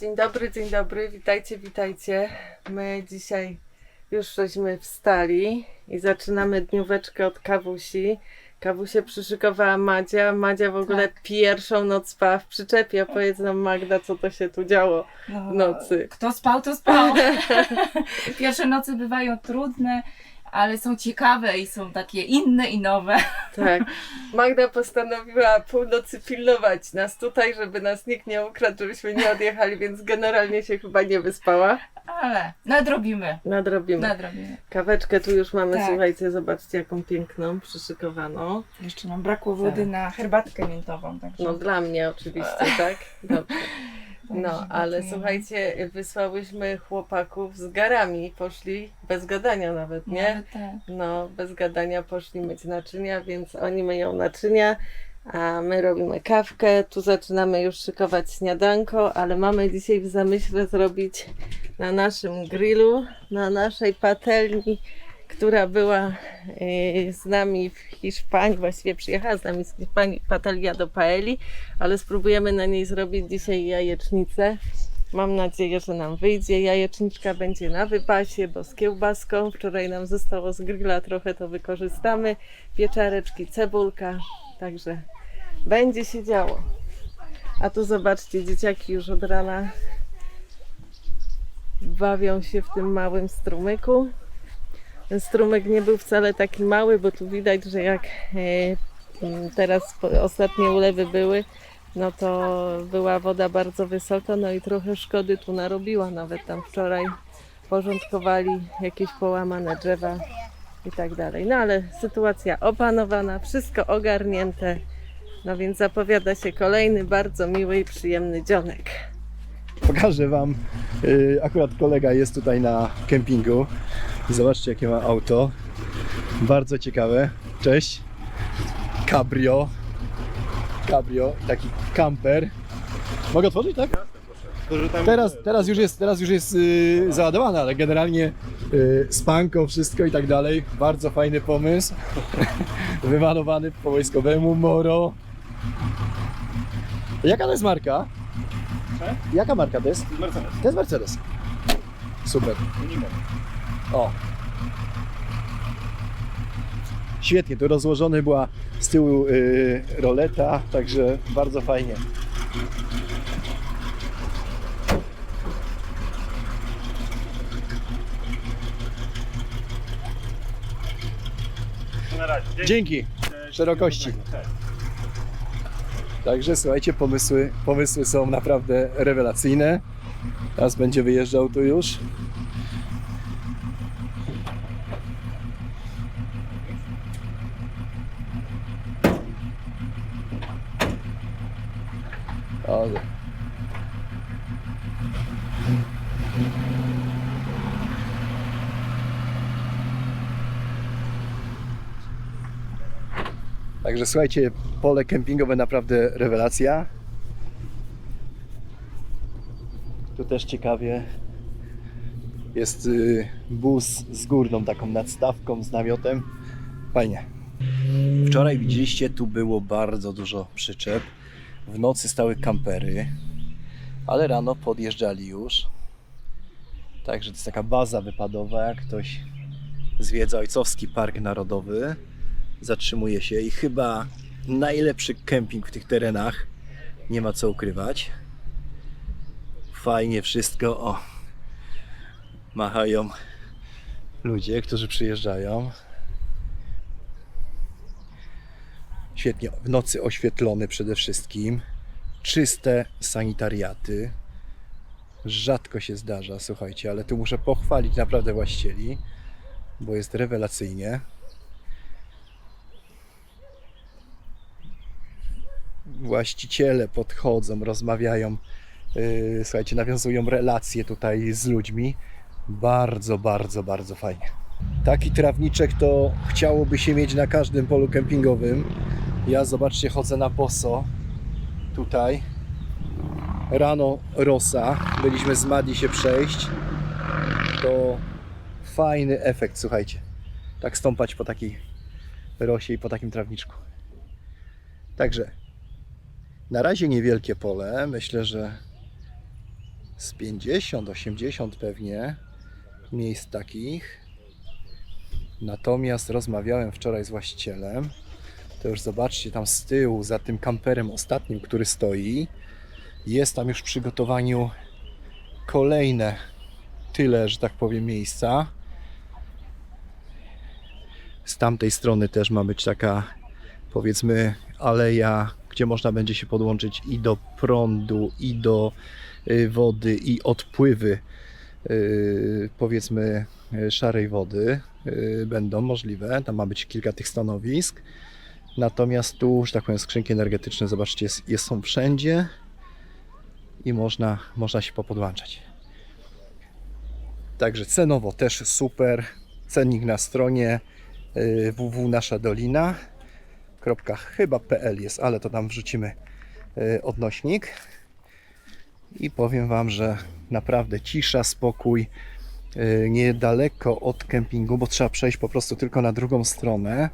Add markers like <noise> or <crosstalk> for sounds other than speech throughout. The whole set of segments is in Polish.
Dzień dobry, dzień dobry, witajcie, witajcie. My dzisiaj już żeśmy wstali i zaczynamy dnióweczkę od kawusi. Kawusie przyszykowała Madzia. Madzia w ogóle pierwszą noc spała w przyczepie. Opowiedz nam Magda, co to się tu działo No, w nocy. Kto spał, to spał. <laughs> Pierwsze nocy bywają trudne, ale są ciekawe i są takie inne i nowe. Tak. Magda postanowiła północy pilnować nas tutaj, żeby nas nikt nie ukradł, żebyśmy nie odjechali, więc generalnie się chyba nie wyspała. Ale nadrobimy. Nadrobimy. Nadrobimy. Kaweczkę tu już mamy, Tak. słuchajcie, zobaczcie jaką piękną, przyszykowaną. Jeszcze nam brakło wody Tak. na herbatkę miętową. Także, No dla mnie oczywiście, tak? Dobrze. <laughs> No, także ale słuchajcie, wysłałyśmy chłopaków z garami, poszli bez gadania nawet, nie? Nawet tak. No, bez gadania poszli myć naczynia, więc oni myją naczynia, a my robimy kawkę. Tu zaczynamy już szykować śniadanko, ale mamy dzisiaj w zamyśle zrobić na naszym grillu, na naszej patelni, która była e, z nami w Hiszpanii, właściwie przyjechała z nami z Hiszpanii, patelnia do paeli, ale spróbujemy na niej zrobić dzisiaj jajecznicę. Mam nadzieję, że nam wyjdzie. Jajeczniczka będzie na wypasie, bo z kiełbaską. Wczoraj nam zostało z grilla, trochę to wykorzystamy. Pieczareczki, cebulka, także będzie się działo. A tu zobaczcie, dzieciaki już od rana bawią się w tym małym strumyku. Ten strumyk nie był wcale taki mały, bo tu widać, że jak e, teraz ostatnie ulewy były, no to była woda bardzo wysoko, no i trochę szkody tu narobiła. Nawet tam wczoraj porządkowali jakieś połamane drzewa i tak dalej. No ale sytuacja opanowana, wszystko ogarnięte. No więc zapowiada się kolejny bardzo miły i przyjemny dzionek. Pokażę Wam, y, akurat kolega jest tutaj na kempingu. Zobaczcie jakie ma auto. Bardzo ciekawe. Cześć. Cabrio. Cabrio, taki camper. Mogę otworzyć, tak? Teraz, teraz już jest, teraz już jest yy, załadowane, ale generalnie yy, spanko, wszystko i tak dalej. Bardzo fajny pomysł. <laughs> Wymalowany po wojskowemu, Moro. Jaka to jest marka? Jaka marka to jest? Mercedes. To jest Mercedes. Super. O. Świetnie, tu rozłożony była z tyłu y, roleta, także bardzo fajnie. Dzięki. Dzięki. Szerokości. Także słuchajcie, pomysły, pomysły są naprawdę rewelacyjne. Teraz będzie wyjeżdżał tu już. Ale. Także słuchajcie, pole kempingowe naprawdę rewelacja. Tu też ciekawie jest y, bus z górną taką nadstawką, z namiotem. Fajnie. Wczoraj widzieliście, tu było bardzo dużo przyczep. W nocy stały kampery, ale rano podjeżdżali już. Także to jest taka baza wypadowa, jak ktoś zwiedza Ojcowski Park Narodowy zatrzymuje się i chyba najlepszy kemping w tych terenach. Nie ma co ukrywać. Fajnie wszystko. O, machają ludzie, którzy przyjeżdżają. Świetnie, w nocy oświetlony przede wszystkim. Czyste sanitariaty. Rzadko się zdarza, słuchajcie, ale tu muszę pochwalić naprawdę właścicieli, bo jest rewelacyjnie. Właściciele podchodzą, rozmawiają, yy, słuchajcie, nawiązują relacje tutaj z ludźmi. Bardzo, bardzo, bardzo fajnie. Taki trawniczek to chciałoby się mieć na każdym polu kempingowym. Ja zobaczcie, chodzę na boso tutaj. Rano rosa, byliśmy z Madi się przejść. To fajny efekt, słuchajcie. Tak stąpać po takiej rosie i po takim trawniczku. Także na razie niewielkie pole. Myślę, że z 50, 80 pewnie miejsc takich. Natomiast rozmawiałem wczoraj z właścicielem. To już zobaczcie tam z tyłu, za tym kamperem ostatnim, który stoi. Jest tam już w przygotowaniu kolejne tyle, że tak powiem, miejsca. Z tamtej strony też ma być taka, powiedzmy, aleja, gdzie można będzie się podłączyć i do prądu, i do y, wody, i odpływy, y, powiedzmy, y, szarej wody będą możliwe. Tam ma być kilka tych stanowisk. Natomiast tu, że tak powiem, skrzynki energetyczne, zobaczcie, jest, jest, są wszędzie i można, można się popodłączać. Także cenowo też super. Cennik na stronie y, www.naszadolina.chyba.pl jest, ale to tam wrzucimy y, odnośnik. I powiem Wam, że naprawdę cisza, spokój. y, Niedaleko od kempingu, bo trzeba przejść po prostu tylko na drugą stronę.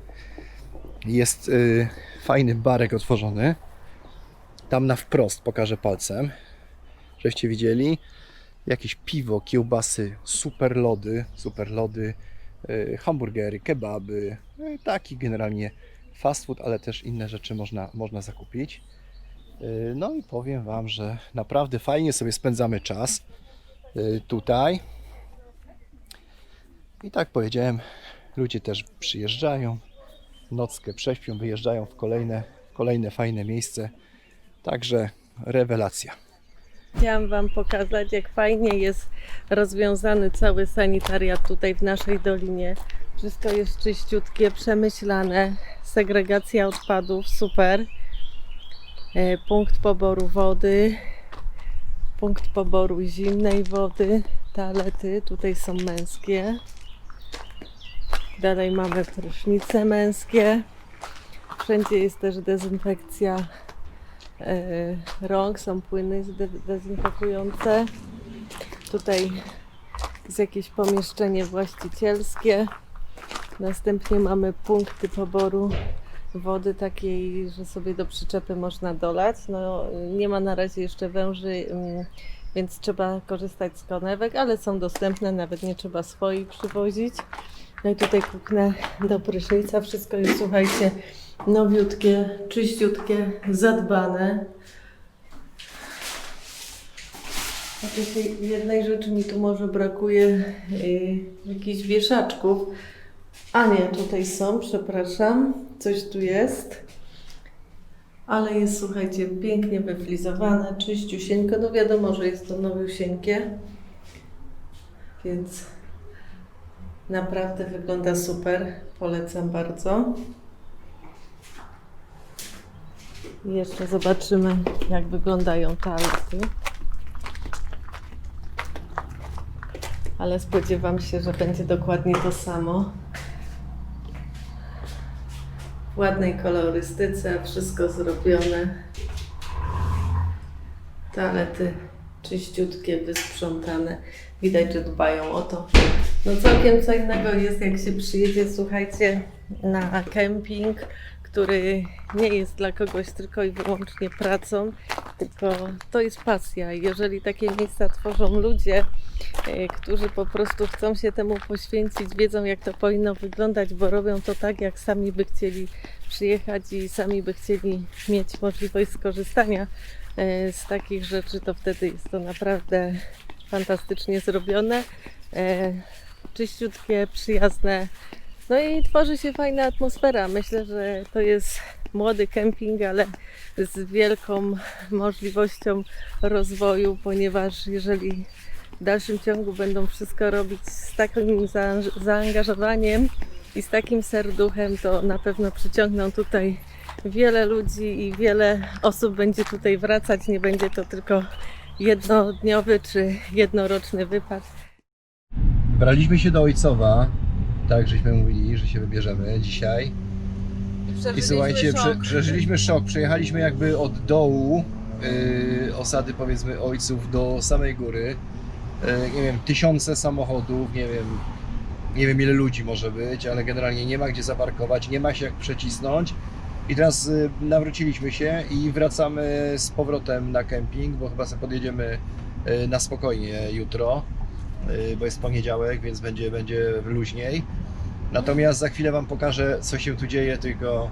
Jest y, fajny barek otworzony. Tam na wprost pokażę palcem, żeście widzieli jakieś piwo, kiełbasy, super lody, super lody, hamburgery, kebaby, y, taki generalnie fast food, ale też inne rzeczy można, można zakupić. Y, No i powiem Wam, że naprawdę fajnie sobie spędzamy czas y, tutaj. I tak powiedziałem, ludzie też przyjeżdżają, nockę prześpią, wyjeżdżają w kolejne, kolejne fajne miejsce. Także rewelacja. Chciałam Wam pokazać, jak fajnie jest rozwiązany cały sanitariat tutaj w naszej dolinie. Wszystko jest czyściutkie, przemyślane. Segregacja odpadów, super. E, Punkt poboru wody, punkt poboru zimnej wody, toalety tutaj są męskie. Dalej mamy prysznice męskie. Wszędzie jest też dezynfekcja e, rąk, są płyny dezynfekujące. Tutaj jest jakieś pomieszczenie właścicielskie. Następnie mamy punkty poboru wody takiej, że sobie do przyczepy można dolać. No, nie ma na razie jeszcze węży, mm, więc trzeba korzystać z konewek, ale są dostępne, nawet nie trzeba swoich przywozić. No i tutaj kuchnę do prysznica. Wszystko jest, słuchajcie, nowiutkie, czyściutkie, zadbane. Jej- jednej rzeczy mi tu może brakuje, yy, jakichś wieszaczków. A nie, tutaj są, przepraszam. Coś tu jest. Ale jest, słuchajcie, pięknie wyflizowane, czyściusieńko. No wiadomo, że jest to nowiusieńkie. Więc naprawdę wygląda super. Polecam bardzo. I jeszcze zobaczymy, jak wyglądają toalety. Ale spodziewam się, że będzie dokładnie to samo. Ładnej kolorystyce, wszystko zrobione. Toalety czyściutkie, wysprzątane. Widać, że dbają o to. No całkiem co innego jest, jak się przyjedzie, słuchajcie, na kemping, który nie jest dla kogoś tylko i wyłącznie pracą, tylko to jest pasja. Jeżeli takie miejsca tworzą ludzie, e, którzy po prostu chcą się temu poświęcić, wiedzą jak to powinno wyglądać, bo robią to tak, jak sami by chcieli przyjechać i sami by chcieli mieć możliwość skorzystania e, z takich rzeczy, to wtedy jest to naprawdę fantastycznie zrobione. E, Czyściutkie, przyjazne. No i tworzy się fajna atmosfera. Myślę, że to jest młody kemping, ale z wielką możliwością rozwoju, ponieważ jeżeli w dalszym ciągu będą wszystko robić z takim zaangażowaniem i z takim serduchem, to na pewno przyciągną tutaj wiele ludzi i wiele osób będzie tutaj wracać. Nie będzie to tylko jednodniowy czy jednoroczny wypad. Braliśmy się do Ojcowa, tak żeśmy mówili, że się wybierzemy dzisiaj. I słuchajcie, prze, przeżyliśmy szok. Przejechaliśmy jakby od dołu yy, osady powiedzmy ojców do samej góry. Yy, nie wiem, tysiące samochodów, nie wiem, nie wiem ile ludzi może być, ale generalnie nie ma gdzie zaparkować, nie ma się jak przecisnąć. I teraz yy, nawróciliśmy się i wracamy z powrotem na kemping, bo chyba sobie podjedziemy y, na spokojnie jutro, bo jest poniedziałek, więc będzie, będzie luźniej. Natomiast za chwilę Wam pokażę, co się tu dzieje, tylko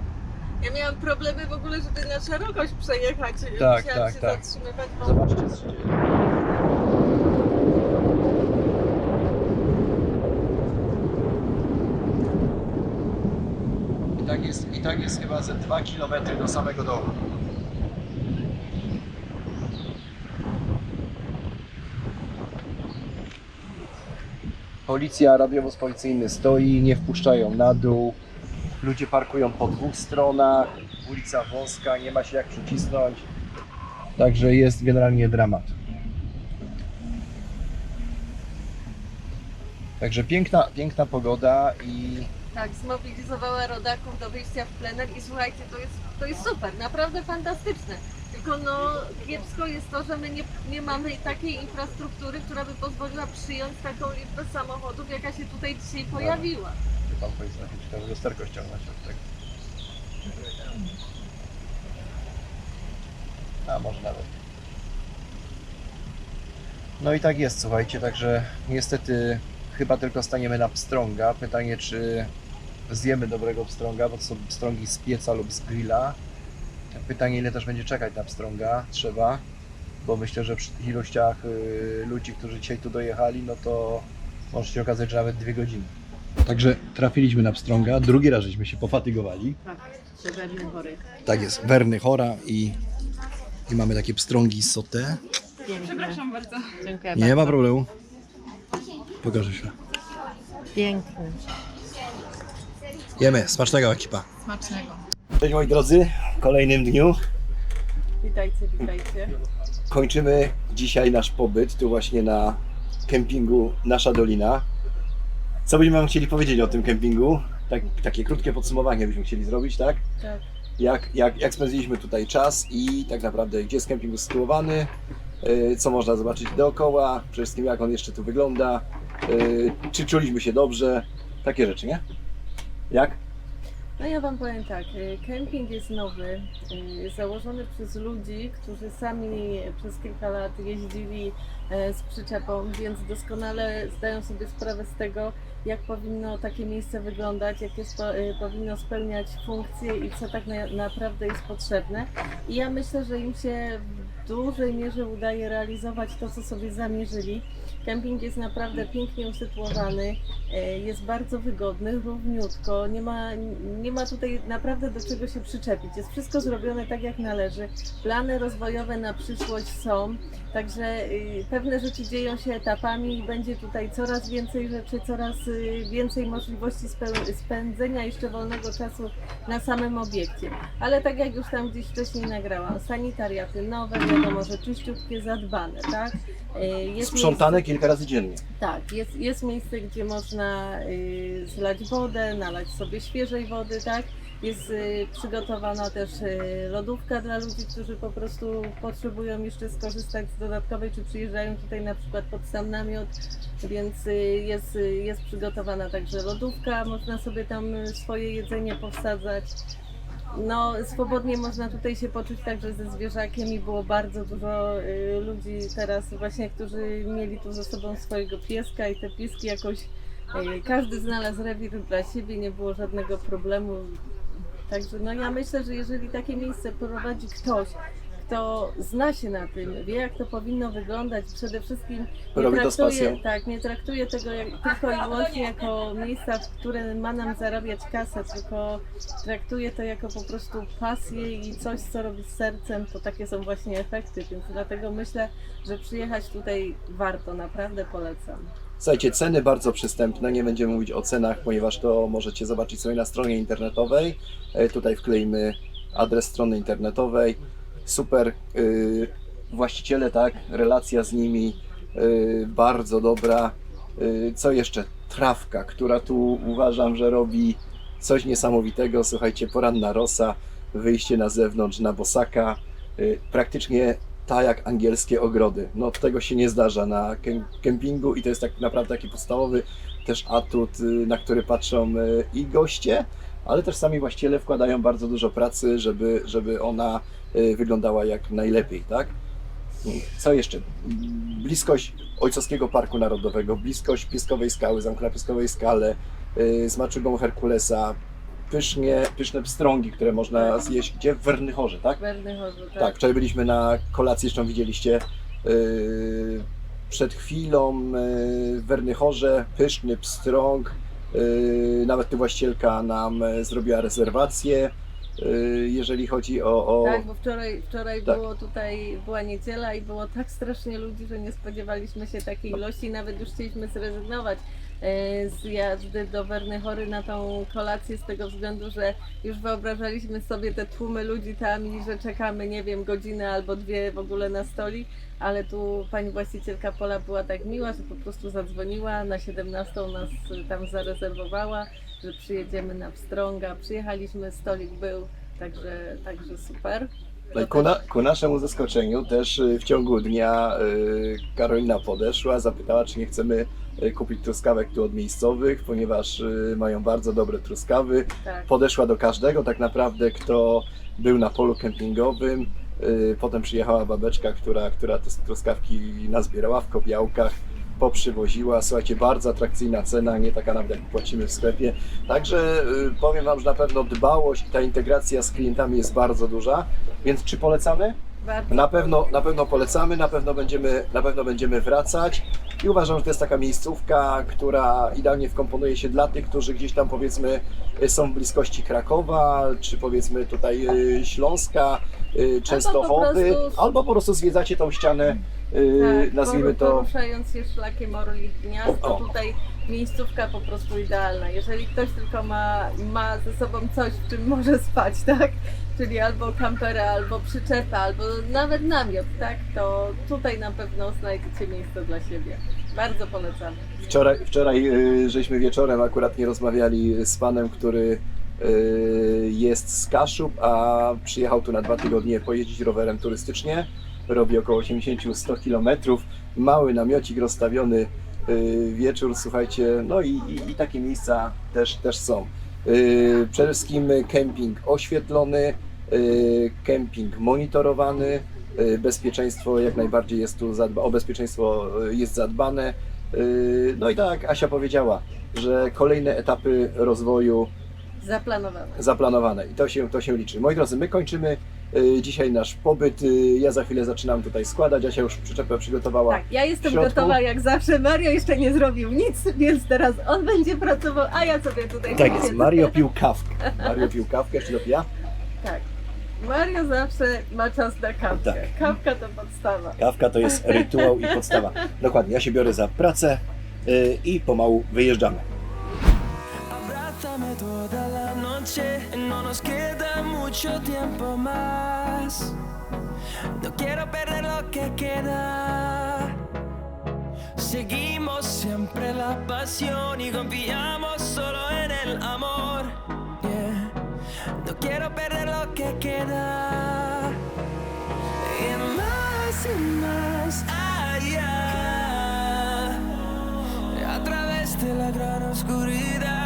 Ja miałam problemy w ogóle, żeby na szerokość przejechać. Tak, Musiałam tak, się tak. zatrzymywać, bo zobaczcie, co się dzieje. I tak jest, i tak jest chyba ze 2 km do samego dołu. Policja, radiowóz policyjny stoi, nie wpuszczają na dół. Ludzie parkują po dwóch stronach. Ulica wąska, nie ma się jak przycisnąć. Także jest generalnie dramat. Także piękna, piękna pogoda i tak, zmobilizowała rodaków do wyjścia w plener i słuchajcie, to jest, to jest super, naprawdę fantastyczne. Tylko no kiepsko jest to, że my nie, nie mamy takiej infrastruktury, która by pozwoliła przyjąć taką liczbę samochodów, jaka się tutaj dzisiaj pojawiła. Wie pan powiedz na chwilę, to lusterko ściągnąć od tego. A może nawet. No i tak jest, słuchajcie, także niestety chyba tylko staniemy na pstrąga. Pytanie, czy zjemy dobrego pstrąga, bo to są pstrągi z pieca lub z grilla. Pytanie, ile też będzie czekać na pstrąga, trzeba, bo myślę, że przy tych ilościach y, ludzi, którzy dzisiaj tu dojechali, no to może się okazać, że nawet dwie godziny. Także trafiliśmy na pstrąga, drugi raz żeśmy się pofatygowali. Sewerny chory. Tak jest, werny chora i, i mamy takie pstrągi sote. Przepraszam bardzo. Dziękuję Nie ma problemu. Pokażę się. Piękny. Jemy, smacznego ekipa. Smacznego. Cześć moi drodzy, kolejnym dniu Witajcie, witajcie. kończymy dzisiaj nasz pobyt tu właśnie na kempingu Nasza Dolina. Co byśmy wam chcieli powiedzieć o tym kempingu? Tak, takie krótkie podsumowanie byśmy chcieli zrobić, tak? Tak. jak, jak, jak spędziliśmy tutaj czas i tak naprawdę gdzie jest kemping usytuowany, yy, co można zobaczyć dookoła, przede wszystkim jak on jeszcze tu wygląda, yy, czy czuliśmy się dobrze, takie rzeczy, nie? Jak? No ja Wam powiem tak, y, kemping jest nowy, y, założony przez ludzi, którzy sami przez kilka lat jeździli e, z przyczepą, więc doskonale zdają sobie sprawę z tego, jak powinno takie miejsce wyglądać, jakie powinno spełniać funkcje i co tak na, naprawdę jest potrzebne. I ja myślę, że im się w dużej mierze udaje realizować to, co sobie zamierzyli. Kemping jest naprawdę pięknie usytuowany, e, jest bardzo wygodny, równiutko, nie ma, nie ma tutaj naprawdę do czego się przyczepić. Jest wszystko zrobione tak jak należy. Plany rozwojowe na przyszłość są, także y, pewne rzeczy dzieją się etapami i będzie tutaj coraz więcej rzeczy, coraz y, więcej możliwości spędzenia jeszcze wolnego czasu na samym obiekcie. Ale tak jak już tam gdzieś wcześniej nagrałam, sanitariaty nowe, wiadomo, że czyściutkie, zadbane, tak? Y, Jest Sprzątane kilka razy dziennie. tak, jest, jest miejsce, gdzie można y, zlać wodę, nalać sobie świeżej wody, tak? Jest y, przygotowana też y, lodówka dla ludzi, którzy po prostu potrzebują jeszcze skorzystać z dodatkowej, czy przyjeżdżają tutaj na przykład pod sam namiot, więc y, jest, y, jest przygotowana także lodówka, można sobie tam y, swoje jedzenie powsadzać. No, swobodnie można tutaj się poczuć także ze zwierzakiem i było bardzo dużo y, ludzi teraz właśnie, którzy mieli tu ze sobą swojego pieska i te pieski jakoś, y, każdy znalazł rewir dla siebie, nie było żadnego problemu. Także no ja myślę, że jeżeli takie miejsce prowadzi ktoś, kto zna się na tym, wie jak to powinno wyglądać, przede wszystkim nie Robi to z traktuje, pasją. tak, nie traktuje tego jak, tylko i wyłącznie jako miejsca, w które ma nam zarabiać kasę, tylko traktuje to jako po prostu pasję i coś, co robi z sercem, to takie są właśnie efekty, więc dlatego myślę, że przyjechać tutaj warto, naprawdę polecam. Słuchajcie, ceny bardzo przystępne, nie będziemy mówić o cenach, ponieważ to możecie zobaczyć sobie na stronie internetowej. E, Tutaj wkleimy adres strony internetowej. Super yy, właściciele, tak, relacja z nimi yy, bardzo dobra. Yy, co jeszcze? Trawka, która tu uważam, że robi coś niesamowitego. Słuchajcie, poranna rosa, wyjście na zewnątrz na bosaka, praktycznie tak jak angielskie ogrody. No tego się nie zdarza na kem- kempingu i to jest tak naprawdę taki podstawowy też atut, y, na który patrzą y, i goście, ale też sami właściciele wkładają bardzo dużo pracy, żeby, żeby ona y, wyglądała jak najlepiej, tak? Co jeszcze? Bliskość Ojcowskiego Parku Narodowego, bliskość Pieskowej Skały, zamku na Pieskowej Skale, yy, z maczugą Herkulesa, pysznie, pyszne pstrągi, które można zjeść gdzie? W Wernychorze, tak? Werny Chorzu, tak? Tak, wczoraj byliśmy na kolacji, zresztą widzieliście yy, przed chwilą yy, w Wernychorze, pyszny pstrąg, yy, nawet tu właścicielka nam zrobiła rezerwację, jeżeli chodzi o... o Tak, bo wczoraj, wczoraj Tak. było tutaj, była niedziela i było tak strasznie ludzi, że nie spodziewaliśmy się takiej ilości, nawet już chcieliśmy zrezygnować z jazdy do Wernychory na tą kolację z tego względu, że już wyobrażaliśmy sobie te tłumy ludzi tam i że czekamy, nie wiem, godzinę albo dwie w ogóle na stolik, ale tu pani właścicielka pola była tak miła, że po prostu zadzwoniła, na 17 nas tam zarezerwowała, że przyjedziemy na Pstrąga, przyjechaliśmy, stolik był, także, także super. No ku, na, ku naszemu zaskoczeniu też y, w ciągu dnia y, Karolina podeszła, zapytała, czy nie chcemy y, kupić truskawek tu od miejscowych, ponieważ mają bardzo dobre truskawy. tak. Podeszła do każdego tak naprawdę, kto był na polu kempingowym. Potem przyjechała babeczka, która, która te truskawki nazbierała w kobiałkach, poprzywoziła. Słuchajcie, bardzo atrakcyjna cena, nie taka nawet jak płacimy w sklepie. Także y, powiem Wam, że na pewno dbałość i ta integracja z klientami jest bardzo duża. Więc czy polecamy? Bardzo Na pewno, na pewno polecamy, na pewno, będziemy, na pewno będziemy wracać i uważam, że to jest taka miejscówka, która idealnie wkomponuje się dla tych, którzy gdzieś tam powiedzmy są w bliskości Krakowa, czy powiedzmy tutaj y, Śląska, y, Częstochowy, prostu- albo po prostu zwiedzacie tą ścianę, y, Tak, nazwijmy to, Poruszając się szlakiem Orlich Gniazd, to O. tutaj miejscówka po prostu idealna. Jeżeli ktoś tylko ma, ma ze sobą coś, w czym może spać, <laughs> tak? Czyli albo kampera, albo przyczepa, albo nawet namiot, tak? To tutaj na pewno znajdziecie miejsce dla siebie. Bardzo polecamy. Wczoraj, wczoraj y, żeśmy wieczorem akurat nie rozmawiali z panem, który jest z Kaszub, a przyjechał tu na dwa tygodnie pojeździć rowerem turystycznie. Robi około 80-100 km. Mały namiocik rozstawiony y, wieczór, słuchajcie, no i, i, i takie miejsca też, też są. Y, Przede wszystkim kemping oświetlony, kemping monitorowany, bezpieczeństwo jak najbardziej jest tu zadbane, o bezpieczeństwo jest zadbane. Yy, No i tak Asia powiedziała, że kolejne etapy rozwoju Zaplanowane. zaplanowane i to się, to się liczy. Moi drodzy, my kończymy yy, dzisiaj nasz pobyt. Yy, Ja za chwilę zaczynam tutaj składać. Asia już przyczepę przygotowała. Tak, ja jestem środku. gotowa jak zawsze. Mario jeszcze nie zrobił nic, więc teraz on będzie pracował, a ja sobie tutaj Tak jest, posiedzę. Mario pił kawkę. Mario pił kawkę, jeszcze dopija? Tak. Mario zawsze ma czas na kawkę. Tak. Kawka to podstawa. Kawka to jest rytuał i podstawa. <laughs> Dokładnie, ja się biorę za pracę yy, i pomału wyjeżdżamy. Abrázame toda la noche, no nos queda mucho tiempo más. No quiero perder lo que queda. Seguimos siempre la pasión y confiamos solo en el amor. No quiero perder lo que queda. Y más y más allá. A través de la gran oscuridad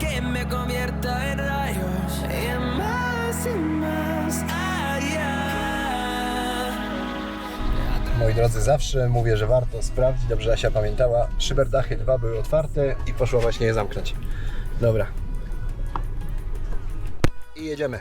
que me convierta en rayos y más y más allá. Moi drodzy, zawsze mówię, że warto sprawdzić. Dobrze, Asia pamiętała. Szyberdachy dwa były otwarte i poszła właśnie je zamknąć. Dobra. I jedziemy.